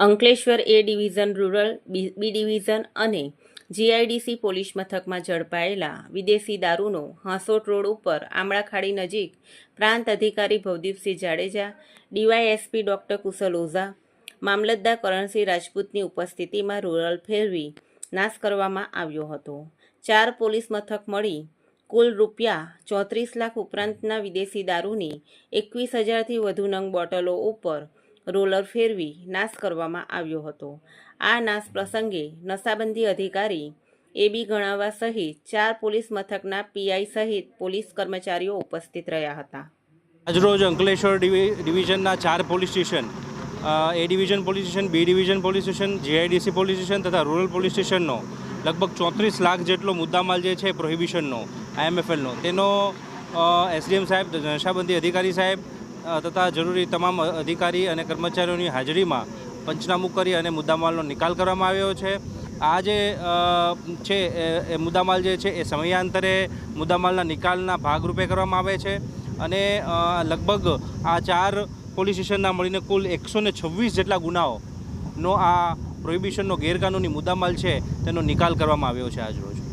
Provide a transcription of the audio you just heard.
Ankleshwar A division rural, B division અને GIDC police મથકમાં ઝડપાયેલા વિદેશી દારૂનો હાંસોટ રોડ ઉપર આમળાખાડી નજીક પ્રાંત અધિકારી ભવદીપસિંહ જાડેજા, ડીવાયએસપી ડોક્ટર કુશલ ઓઝા, મામલતદાર કરણસિંહ રાજપૂતની ઉપસ્થિતિમાં રૂરલ ફેરવી નાશ કરવામાં આવ્યો હતો. ચાર પોલીસ મથક મળી કુલ રૂપિયા ચોત્રીસ લાખ ઉપરાંતના વિદેશી દારૂની એકવીસ હજારથી વધુ નંગ બોટલો ઉપર રોલર ફેરવી નાશ કરવામાં આવ્યો હતો. આ નાશ પ્રસંગે નશાબંધી અધિકારી એબી ગણાવા સહિત ચાર પોલીસ મથકના પીઆઈ સહિત પોલીસ કર્મચારીઓ ઉપસ્થિત રહ્યા હતા. આજરોજ અંકલેશ્વર ડિવિઝનના ચાર police station A division police station B division police station GIDC police station તથા રૂરલ પોલીસ સ્ટેશનનો લગભગ ચોત્રીસ લાખ જેટલો મુદ્દામાલ જે છે પ્રોહિબિશનનો આઈએમએફએલનો તેનો એસડીએમ સાહેબ, નશાબંધી અધિકારી સાહેબ તથા જરૂરી તમામ અધિકારી અને કર્મચારીઓની હાજરીમાં પંચનામું કરી અને મુદ્દામાલનો નિકાલ કરવામાં આવ્યો છે. આ જે છે, એ- મુદ્દામાલ જે છે, એ સમયાંતરે મુદ્દામાલના નિકાલના ભાગરૂપે કરવામાં આવે છે અને લગભગ આ ચાર પોલીસ સ્ટેશનના મળીને કુલ એકસો છવ્વીસ જેટલા ગુનાઓનો આ પ્રોહિબિશનનો ગેરકાનૂની મુદ્દામાલ છે, તેનો નિકાલ કરવામાં આવ્યો છે આજરોજ.